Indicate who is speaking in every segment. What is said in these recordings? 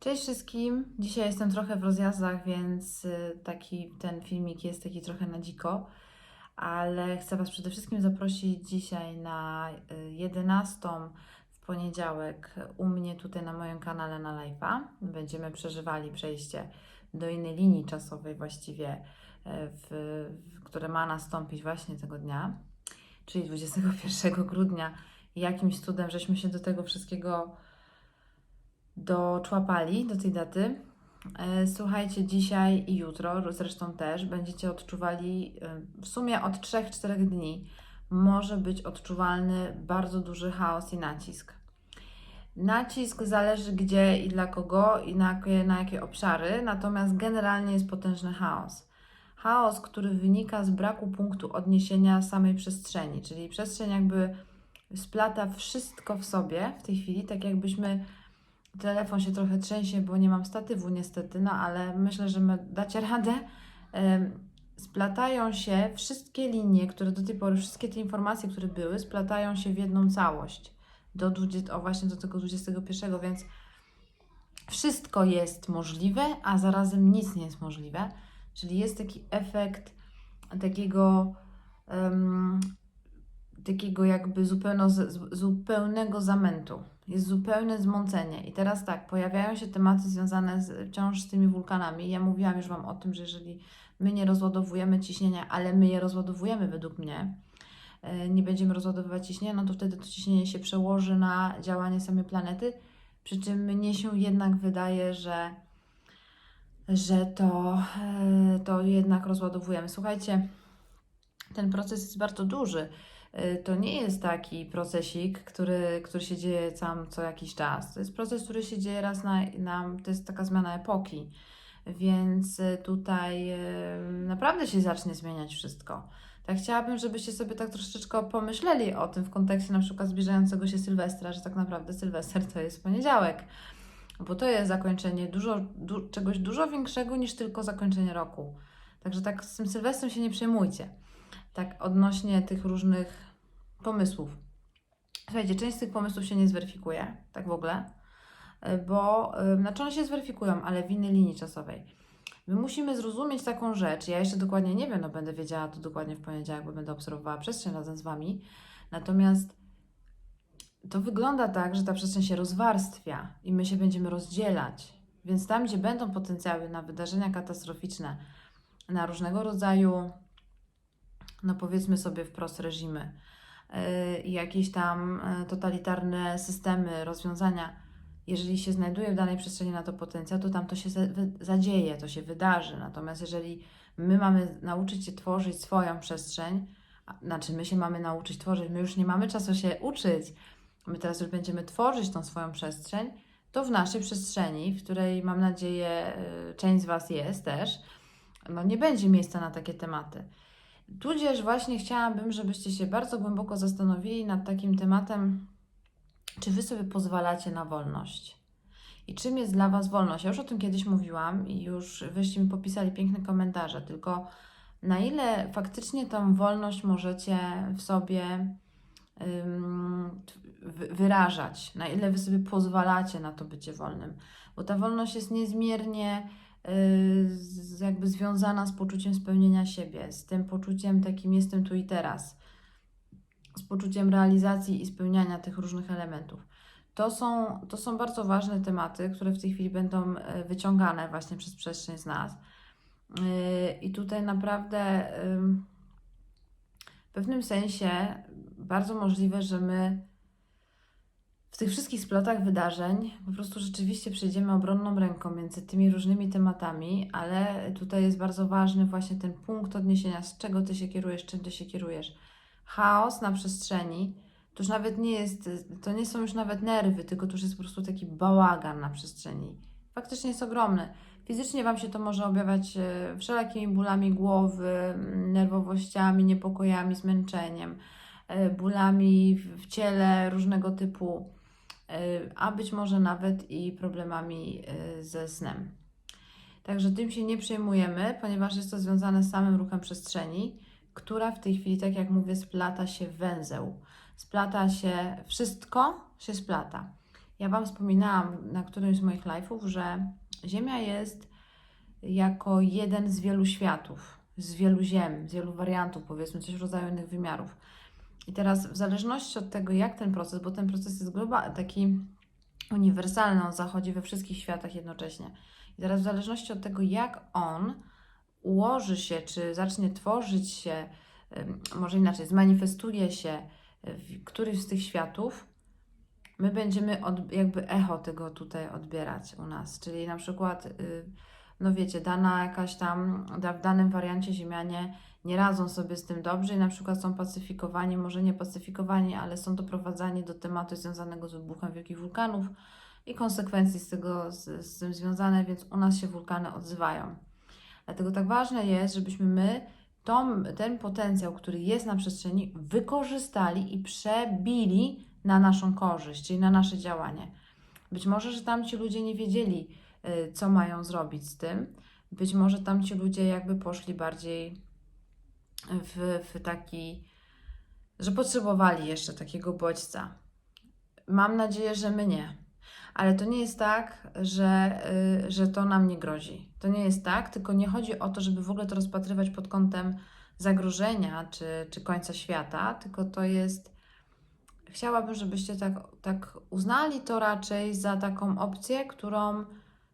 Speaker 1: Cześć wszystkim. Dzisiaj jestem trochę w rozjazdach, więc y, taki ten filmik jest taki trochę na dziko, ale chcę Was przede wszystkim zaprosić dzisiaj na y, 11 w poniedziałek u mnie tutaj na moim kanale na live'a. Będziemy przeżywali przejście do innej linii czasowej właściwie, y, w, w, które ma nastąpić właśnie tego dnia, czyli 21 grudnia. Jakimś cudem żeśmy się do tego wszystkiego doczłapali do tej daty. E, Słuchajcie, dzisiaj i jutro, zresztą też, będziecie odczuwali e, w sumie od 3-4 dni może być odczuwalny bardzo duży chaos i nacisk. Nacisk zależy gdzie i dla kogo i na jakie, na jakie obszary, natomiast generalnie jest potężny chaos. Chaos, który wynika z braku punktu odniesienia samej przestrzeni, czyli przestrzeń jakby splata wszystko w sobie w tej chwili, tak jakbyśmy Telefon się trochę trzęsie, bo nie mam statywu niestety, no ale myślę, że my dacie radę. Splatają się wszystkie linie, które do tej pory, wszystkie te informacje, które były, splatają się w jedną całość. Do 20, o właśnie do tego 21, więc wszystko jest możliwe, a zarazem nic nie jest możliwe. Czyli jest taki efekt takiego, em, takiego jakby zupełno, zupełnego zamętu jest zupełne zmącenie. I teraz tak, pojawiają się tematy związane z, wciąż z tymi wulkanami. Ja mówiłam już Wam o tym, że jeżeli my nie rozładowujemy ciśnienia, ale my je rozładowujemy według mnie, e, nie będziemy rozładowywać ciśnienia, no to wtedy to ciśnienie się przełoży na działanie samej planety. Przy czym mnie się jednak wydaje, że, że to, e, to jednak rozładowujemy. Słuchajcie, ten proces jest bardzo duży. Y, To nie jest taki procesik, który, który się dzieje sam co jakiś czas. To jest proces, który się dzieje raz na, na to jest taka zmiana epoki. Więc y, tutaj y, naprawdę się zacznie zmieniać wszystko. Tak chciałabym, żebyście sobie tak troszeczkę pomyśleli o tym w kontekście na przykład zbliżającego się Sylwestra, że tak naprawdę Sylwester to jest poniedziałek, bo to jest zakończenie dużo, du, czegoś dużo większego niż tylko zakończenie roku. Także tak z tym Sylwestrem się nie przejmujcie tak odnośnie tych różnych pomysłów. Słuchajcie, część z tych pomysłów się nie zweryfikuje, tak w ogóle, y, bo y, znaczy one się zweryfikują, ale w innej linii czasowej. My musimy zrozumieć taką rzecz, ja jeszcze dokładnie nie wiem, no będę wiedziała to dokładnie w poniedziałek, bo będę obserwowała przestrzeń razem z Wami, natomiast to wygląda tak, że ta przestrzeń się rozwarstwia i my się będziemy rozdzielać, więc tam, gdzie będą potencjały na wydarzenia katastroficzne, na różnego rodzaju no powiedzmy sobie wprost reżimy, y, jakieś tam y, totalitarne systemy, rozwiązania, jeżeli się znajduje w danej przestrzeni na to potencjał, to tam to się zadzieje, to się wydarzy. Natomiast jeżeli my mamy nauczyć się tworzyć swoją przestrzeń, znaczy my się mamy nauczyć tworzyć, my już nie mamy czasu się uczyć, my teraz już będziemy tworzyć tą swoją przestrzeń, to w naszej przestrzeni, w której mam nadzieję y, część z Was jest też, no nie będzie miejsca na takie tematy. Tudzież właśnie chciałabym, żebyście się bardzo głęboko zastanowili nad takim tematem, czy wy sobie pozwalacie na wolność. I czym jest dla was wolność? Ja już o tym kiedyś mówiłam i już wyście mi popisali piękne komentarze, tylko na ile faktycznie tą wolność możecie w sobie wyrażać, na ile wy sobie pozwalacie na to bycie wolnym, bo ta wolność jest niezmiernie jakby związana z poczuciem spełnienia siebie, z tym poczuciem takim jestem tu i teraz, z poczuciem realizacji i spełniania tych różnych elementów. To są, to są bardzo ważne tematy, które w tej chwili będą e, wyciągane właśnie przez przestrzeń z nas. Y, I tutaj naprawdę w pewnym sensie bardzo możliwe, że my tych wszystkich splotach wydarzeń po prostu rzeczywiście przejdziemy obronną ręką między tymi różnymi tematami, ale tutaj jest bardzo ważny właśnie ten punkt odniesienia, z czego ty się kierujesz, czym ty się kierujesz. Chaos na przestrzeni to już nawet nie jest, to nie są już nawet nerwy, tylko to już jest po prostu taki bałagan na przestrzeni. Faktycznie jest ogromny. Fizycznie Wam się to może objawiać e, wszelakimi bólami głowy, m, nerwowościami, niepokojami, zmęczeniem, e, bólami w ciele różnego typu a być może nawet i problemami y, ze snem. Także tym się nie przejmujemy, ponieważ jest to związane z samym ruchem przestrzeni, która w tej chwili, tak jak mówię, splata się węzeł. Splata się, wszystko się splata. Ja Wam wspominałam na którymś z moich live'ów, że Ziemia jest jako jeden z wielu światów, z wielu ziem, z wielu wariantów, powiedzmy, coś w rodzaju innych wymiarów. I teraz w zależności od tego, jak ten proces, bo ten proces jest globalny, taki uniwersalny, on zachodzi we wszystkich światach jednocześnie. I teraz w zależności od tego, jak on ułoży się, czy zacznie tworzyć się, może inaczej, zmanifestuje się w którymś z tych światów, my będziemy od, jakby echo tego tutaj odbierać u nas. Czyli na przykład, y, no wiecie, dana jakaś tam, w danym wariancie Ziemianie nie radzą sobie z tym dobrze i na przykład są pacyfikowani, może nie pacyfikowani, ale są doprowadzani do tematu związanego z wybuchem wielkich wulkanów i konsekwencji z tego z, z tym związane, więc u nas się wulkany odzywają. Dlatego tak ważne jest, żebyśmy my tą, ten potencjał, który jest na przestrzeni, wykorzystali i przebili na naszą korzyść, czyli na nasze działanie. Być może, że tamci ludzie nie wiedzieli, co mają zrobić z tym. Być może tamci ludzie jakby poszli bardziej w, w taki, że potrzebowali jeszcze takiego bodźca. Mam nadzieję, że my nie. Ale to nie jest tak, że, y, że to nam nie grozi. To nie jest tak, tylko nie chodzi o to, żeby w ogóle to rozpatrywać pod kątem zagrożenia czy, czy końca świata, tylko to jest. Chciałabym, żebyście tak, tak uznali to raczej za taką opcję, którą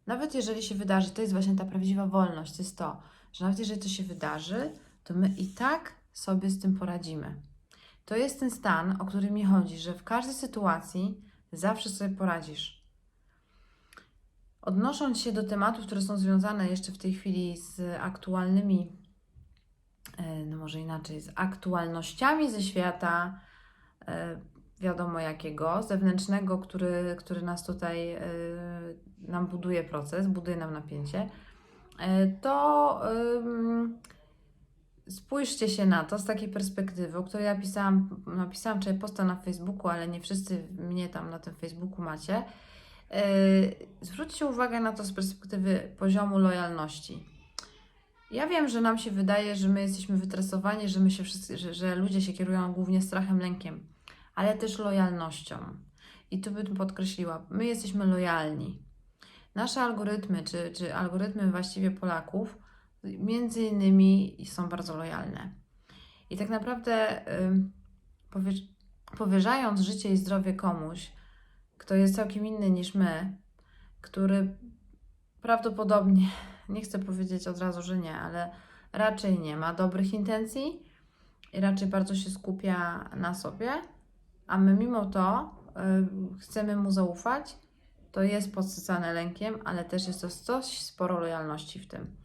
Speaker 1: nawet jeżeli się wydarzy, to jest właśnie ta prawdziwa wolność, to jest to, że nawet jeżeli to się wydarzy, to my i tak sobie z tym poradzimy. To jest ten stan, o który mi chodzi, że w każdej sytuacji zawsze sobie poradzisz. Odnosząc się do tematów, które są związane jeszcze w tej chwili z aktualnymi, e, no może inaczej, z aktualnościami ze świata, e, wiadomo jakiego, zewnętrznego, który, który nas tutaj e, nam buduje proces, buduje nam napięcie, e, to ym, spójrzcie się na to z takiej perspektywy, o której ja pisałam, napisałam wczoraj posta na Facebooku, ale nie wszyscy mnie tam na tym Facebooku macie. Yy, zwróćcie uwagę na to z perspektywy poziomu lojalności. Ja wiem, że nam się wydaje, że my jesteśmy wytresowani, że, my się wszyscy, że, że ludzie się kierują głównie strachem, lękiem, ale też lojalnością. I tu bym podkreśliła, my jesteśmy lojalni. Nasze algorytmy, czy, czy algorytmy właściwie Polaków, między innymi są bardzo lojalne. I tak naprawdę powierzając życie i zdrowie komuś, kto jest całkiem inny niż my, który prawdopodobnie, nie chcę powiedzieć od razu, że nie, ale raczej nie ma dobrych intencji i raczej bardzo się skupia na sobie, a my mimo to y, chcemy mu zaufać, to jest podsycane lękiem, ale też jest to coś sporo lojalności w tym.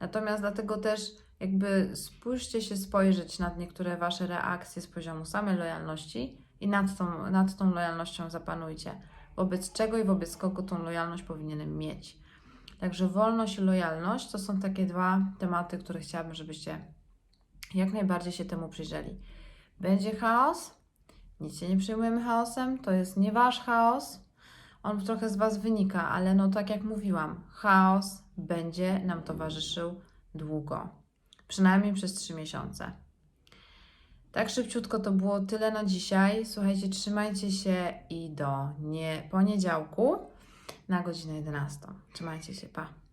Speaker 1: Natomiast dlatego też jakby spójrzcie się spojrzeć nad niektóre Wasze reakcje z poziomu samej lojalności i nad tą, nad tą lojalnością zapanujcie. Wobec czego i wobec kogo tą lojalność powinienem mieć. Także wolność i lojalność to są takie dwa tematy, które chciałabym, żebyście jak najbardziej się temu przyjrzeli. Będzie chaos, nic się nie przejmujemy chaosem, to jest nie Wasz chaos, on trochę z Was wynika, ale no tak jak mówiłam, chaos będzie nam towarzyszył długo, przynajmniej przez 3 miesiące. Tak szybciutko to było tyle na dzisiaj. Słuchajcie, trzymajcie się i do nie poniedziałku na godzinę 11. Trzymajcie się, pa.